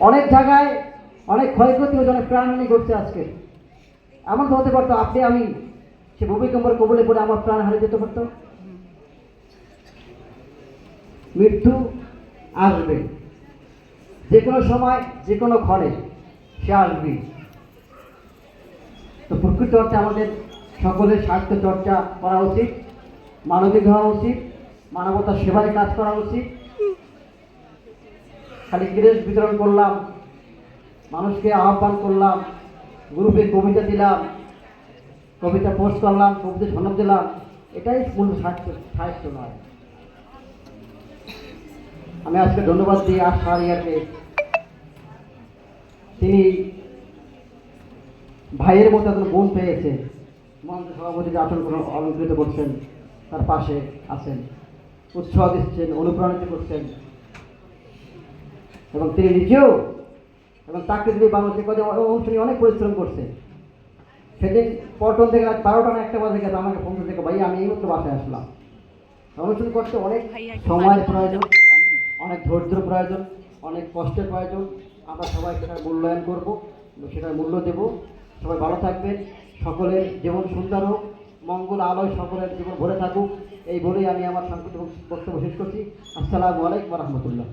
অনেক জায়গায় অনেক ক্ষয়ক্ষতি হয়েছে অনেক প্রাণহানি ঘটছে আজকে। এমন তো হতে পারতো, আপনি, আমি, সে ভূমিকম্পের কবলে পড়ে আমার প্রাণ হারিয়ে যেতে পারতো? মৃত্যু আসবে। যে কোনো সময় যে কোনো ঘরে সে আসবে। তো প্রকৃত অর্থে আমাদের সকলের স্বাস্থ্য চর্চা করা উচিত, মানবিক হওয়া উচিত, মানবতার সেবায় কাজ করা উচিত। খালি গ্রেস বিতরণ করলাম, মানুষকে আহ্বান করলাম, গ্রুপে কবিতা দিলাম, কবিতা পোস্ট করলাম, কবিতা সনদ দিলাম, এটাই মূল সাহিত্য সাহিত্য নয়। আমি আজকে ধন্যবাদ দিই আর সারিয়াকে। তিনি ভাইয়ের মতো একজন বোন পেয়েছে মন্ত্রী সভাপতিকে আসন করে, অলঙ্কৃত করছেন, তার পাশে আছেন, উৎসাহ দিচ্ছেন, অনুপ্রাণিত করছেন। এবং তিনি নিজেও এবং তাকে যদি বাংলাদেশে কদিন অনুষ্ঠানে অনেক পরিশ্রম করছে। সেদিন পল্টন থেকে রাত বারোটা না একটা বাজে গেছে আমাকে ফোন থেকে ভাই আমি এই মাত্র বাসায় আসলাম। অনুষ্ঠান করতে অনেক সময়ের প্রয়োজন অনেক ধৈর্যের প্রয়োজন অনেক কষ্টের প্রয়োজন। আমরা সবাই সেটার মূল্যায়ন করব সেটার মূল্য দেব। সবাই ভালো থাকবেন সকলের জীবন সুন্দর হোক মঙ্গল আলোয় সকলের জীবন ভরে থাকুক এই বলেই আমি আমার সাংস্কৃতিক বক্তব্য শেষ করছি। আসসালামু আলাইকুম রহমতুল্লাহ।